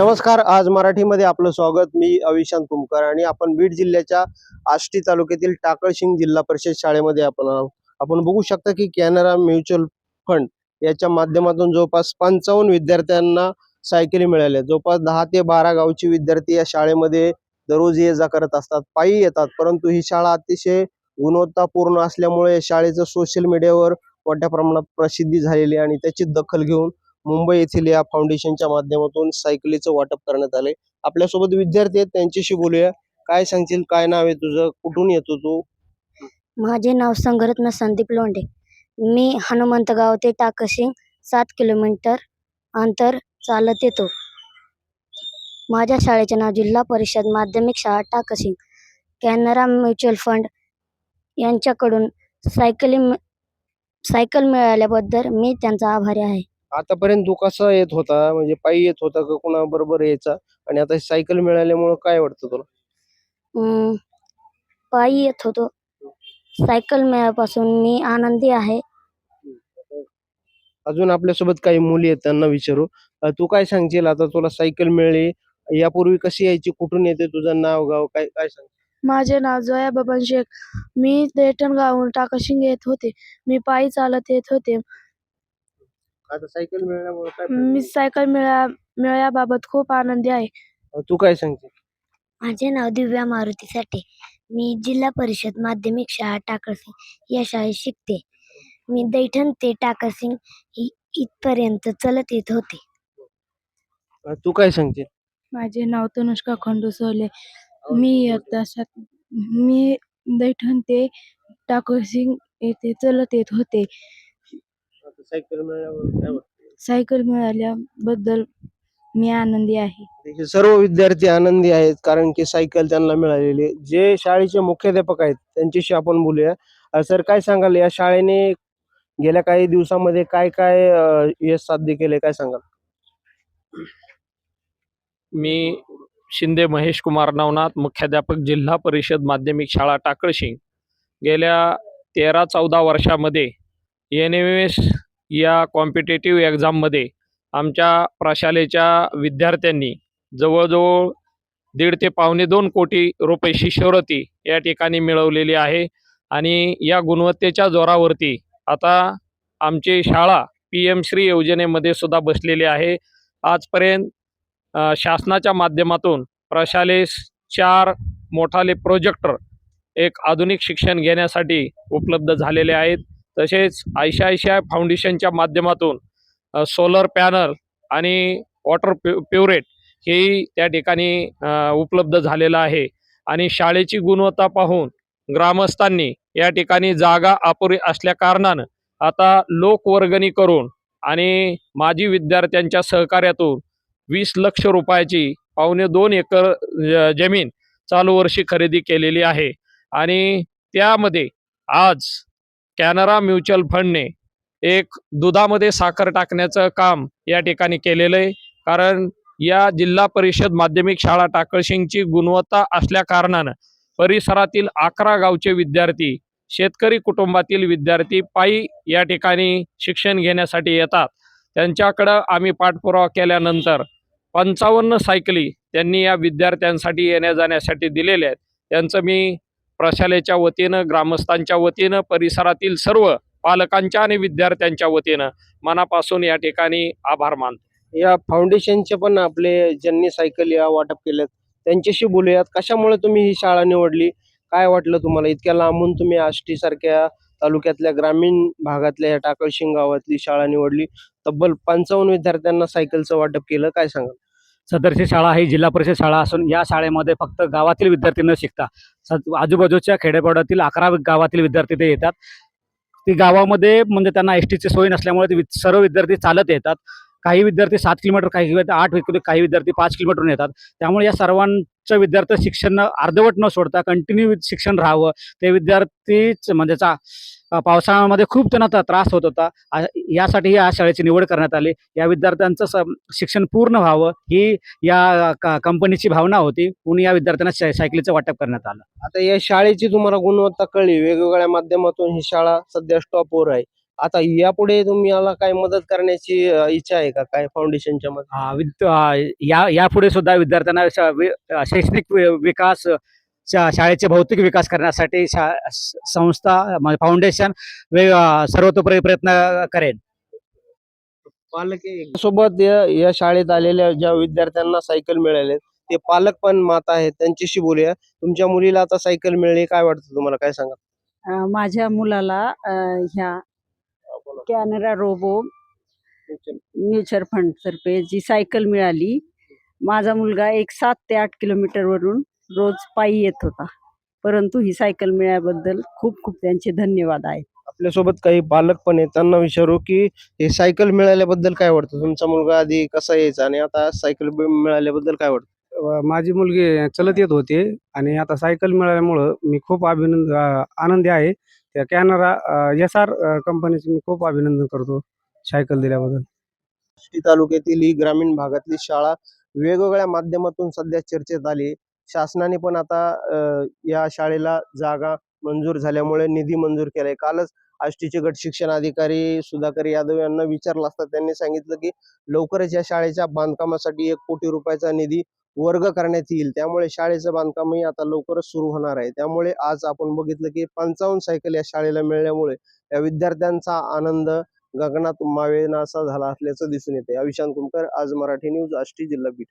नमस्कार आज मराठीमध्ये आपलं स्वागत. मी अविशांत कुमकर आणि आपण बीड जिल्ह्याच्या आष्टी तालुक्यातील टाकळशिंग जिल्हा परिषद शाळेमध्ये आपण आहोत. आपण बघू शकता की कॅनरा म्युच्युअल फंड याच्या माध्यमातून जवळपास पंचावन्न विद्यार्थ्यांना सायकली मिळाल्या. जवळपास दहा ते बारा गावचे विद्यार्थी या शाळेमध्ये दररोज ये जा करत असतात पायी येतात. परंतु ही शाळा अतिशय गुणवत्तापूर्ण असल्यामुळे या शाळेचं सोशल मीडियावर मोठ्या प्रमाणात प्रसिद्धी झालेली आणि त्याची दखल घेऊन मुंबई येथील या फाउंडेशनच्या माध्यमातून सायकलीचं वाटप करण्यात आलंय. आपल्यासोबत विद्यार्थी आहेत त्यांच्याशी बोलूया. काय सांगशील? काय नाव आहे तुझं? कुठून येतो तू? माझे नाव संघरत्न संदीप लोंढे. मी हनुमंतगाव ते टाकशिंग सात किलोमीटर अंतर चालत येतो. माझ्या शाळेचे नाव जिल्हा परिषद माध्यमिक शाळा टाकसिंग कॅनरा म्युच्युअल फंड यांच्याकडून सायकली सायकल मिळाल्याबद्दल मी त्यांचा आभारी आहे. आतापर्यंत तू कसा येत होता म्हणजे पायी येत होता का कुणा बरोबर यायचा? आणि आता सायकल मिळाल्यामुळे काय वाटतं तुला? अं, पायी येत होतो. सायकल मिळाल्यापासून मी आनंदी आहे. अजून आपल्यासोबत काही मुली आहेत त्यांना विचारू. अं, तू काय सांगशील? आता तुला सायकल मिळाली यापूर्वी कशी यायची? कुठून येते तुझं नाव गाव काय काय सांग? माझे नाव जोया बबन शेख. मी देठण गावून टाकाशिंग येत होते. मी पायी चालत येत होते. आता सायकल मिळाल्यामुळे काय मी? सायकल मिळा मिळाल्याबाबत खूप आनंदी आहे. अं, तू काय सांगशील माझे नाव दिव्या मारुती साठे. मी जिल्हा परिषद माध्यमिक शाळा टाकळसिंग या शाळेत शिकते. मी दैठण ते टाकळसिंग इ- इथपर्यंत चलत येत होते. अं, तू काय सांगशील माझे नाव तनुष्का खंडू सोले मी इयत्ता सात मी दैठण ते टाकसिंग येथे चलत येत होते. सायकल काय वाटतं सायकल मिळाल्याबद्दल मी आनंदी आहे. हे सर्व विद्यार्थी आनंदी आहेत कारण की सायकल त्यांना मिळालेली आहे. जे शाळेचे मुख्याध्यापक आहेत त्यांच्याशी आपण बोलूया. सर काय सांगाल? या शाळेने गेल्या काही दिवसामध्ये काय काय अं, यश साध्य केले काय सांगाल? मी शिंदे महेश कुमार नवनाथ मुख्याध्यापक जिल्हा परिषद माध्यमिक शाळा टाकळशिंग. गेल्या तेरा चौदा वर्षामध्ये एन एम एस या कॉम्पिटेटिव्ह एक्झाममध्ये आमच्या प्रशालेच्या विद्यार्थ्यांनी जवळजवळ दीड ते पावणे दोन कोटी रुपये शिष्यवृत्ती या ठिकाणी मिळवलेली आहे. आणि या गुणवत्तेच्या जोरावरती आता आमची शाळा पी एम श्री योजनेमध्ये सुद्धा बसलेली आहे. आजपर्यंत शासनाच्या माध्यमातून प्रशालेस चार मोठाले प्रोजेक्टर एक आधुनिक शिक्षण घेण्यासाठी उपलब्ध झालेले आहेत. तसेच आयशा आयशा फाउंडेशनच्या माध्यमातून सोलर पॅनल आणि वॉटर प्यु प्युरेट हेही त्या ठिकाणी उपलब्ध झालेलं आहे. आणि शाळेची गुणवत्ता पाहून ग्रामस्थांनी या ठिकाणी जागा अपुरी असल्या कारणानं आता लोकवर्गणी करून आणि माजी विद्यार्थ्यांच्या सहकार्यातून वीस लक्ष रुपयाची पावणे दोन एकर ज- जमीन चालू वर्षी खरेदी केलेली आहे. आणि त्यामध्ये आज कॅनरा म्युच्युअल फंडने एक दुधामध्ये साखर टाकण्याचं काम या ठिकाणी केलेलं आहे. कारण या जिल्हा परिषद माध्यमिक शाळा टाकळशिंगची गुणवत्ता असल्या कारणानं परिसरातील अकरा गावचे विद्यार्थी शेतकरी कुटुंबातील विद्यार्थी पायी या ठिकाणी शिक्षण घेण्यासाठी येतात. त्यांच्याकडं आम्ही पाठपुरावा केल्यानंतर पंचावन्न सायकली त्यांनी या विद्यार्थ्यांसाठी येण्या जाण्यासाठी दिलेल्या आहेत. त्यांचं मी प्रशालेच्या वतीनं ग्रामस्थांच्या वतीनं परिसरातील सर्व पालकांच्या आणि विद्यार्थ्यांच्या वतीनं मनापासून या ठिकाणी आभार मानतो. या फाउंडेशनचे पण आपले ज्यांनी सायकल या वाटप केल्यात त्यांच्याशी बोलूयात. कशामुळे तुम्ही ही शाळा निवडली? काय वाटलं तुम्हाला? इतक्या लांबून तुम्ही आष्टी सारख्या तालुक्यातल्या ग्रामीण भागातल्या या टाकळशिंग गावातली शाळा निवडली. तब्बल पंचावन्न विद्यार्थ्यांना सायकलचं वाटप केलं. काय सांगाल? सदरची शाळा ही जिल्हा परिषद शाळा असून या शाळेमध्ये फक्त गावातील विद्यार्थी न शिकता सद आजूबाजूच्या खेडेपाड्यातील अकरा गावातील विद्यार्थी ते येतात. ती गावामध्ये म्हणजे त्यांना एस टीची सोय नसल्यामुळे ते सर्व विद्यार्थी चालत येतात. काही विद्यार्थी सात किलोमीटर काही आठ काही विद्यार्थी पाच किलोमीटरहून येतात. त्यामुळे या सर्वांचं विद्यार्थी शिक्षण अर्धवट न सोडता कंटिन्यू शिक्षण राहावं. ते विद्यार्थीच म्हणजे चा पावसाळ्यामध्ये खूप त्यांना त्रास होत होता. यासाठी या शाळेची निवड करण्यात आली. या विद्यार्थ्यांचं शिक्षण पूर्ण व्हावं ही या कंपनीची भावना होती. म्हणून या विद्यार्थ्यांना साय- सायकलीचं वाटप करण्यात आलं. आता या शाळेची तुम्हाला गुणवत्ता कळली. वेगवेगळ्या माध्यमातून ही शाळा सध्या स्टॉपवर आहे. आता यापुढे तुम्हाला काय मदत करण्याची इच्छा आहे का? काय फाउंडेशनच्या मध्ये या यापुढे सुद्धा विद्यार्थ्यांना शैक्षणिक विकास शाळेचे भौतिक विकास करण्यासाठी शा संस्था म्हणजे फाउंडेशन वे अ, सर्वतोपरी प्रयत्न करेन पालक सोबत या या शाळेत आलेल्या ज्या विद्यार्थ्यांना सायकल मिळाले ते पालक पण माता आहेत. त्यांच्याशी बोलूया. तुमच्या मुलीला आता सायकल मिळाली काय वाटतं तुम्हाला? काय सांगा माझ्या मुलाला ह्या कॅनरा रोबो म्युच्युअल फंड तर्फे जी सायकल मिळाली माझा मुलगा एक सात ते आठ किलोमीटरवरून रोज पायी येत होता. परंतु ही सायकल मिळाल्याबद्दल खूप खूप त्यांचे धन्यवाद आहेत. आपल्यासोबत काही पालक पण आहेत. त्यांना विचारू की हे सायकल मिळाल्याबद्दल काय वाटतं? तुमचा मुलगा आधी कसा यायचा आणि आता सायकल मिळाल्याबद्दल काय वाटतं? माझी मुलगी चलत येत होती आणि आता सायकल मिळाल्यामुळं मी खूप अभिनंद आनंदी आहे. त्या कॅनरा एस आर कंपनीचे मी खूप अभिनंदन करतो सायकल दिल्याबद्दल. तालुक्यातील ही ग्रामीण भागातली शाळा वेगवेगळ्या माध्यमातून सध्या चर्चेत आली शासनाने पण आता या शाळेला जागा मंजूर झाल्यामुळे निधी मंजूर केलाय. कालच आष्टीचे गट शिक्षण अधिकारी सुधाकर यादव यांना विचारलं असता त्यांनी सांगितलं की लवकरच या शाळेच्या बांधकामासाठी एक कोटी रुपयाचा निधी वर्ग करण्यात येईल. त्यामुळे शाळेचं बांधकामही आता लवकरच सुरू होणार आहे. त्यामुळे आज आपण बघितलं की पंचावन्न सायकल या शाळेला मिळाल्यामुळे या विद्यार्थ्यांचा आनंद गगनात मावेनासा झाला असल्याचं दिसून येते अविशांत कुमकर आज मराठी न्यूज आष्टी जिल्हा बीड.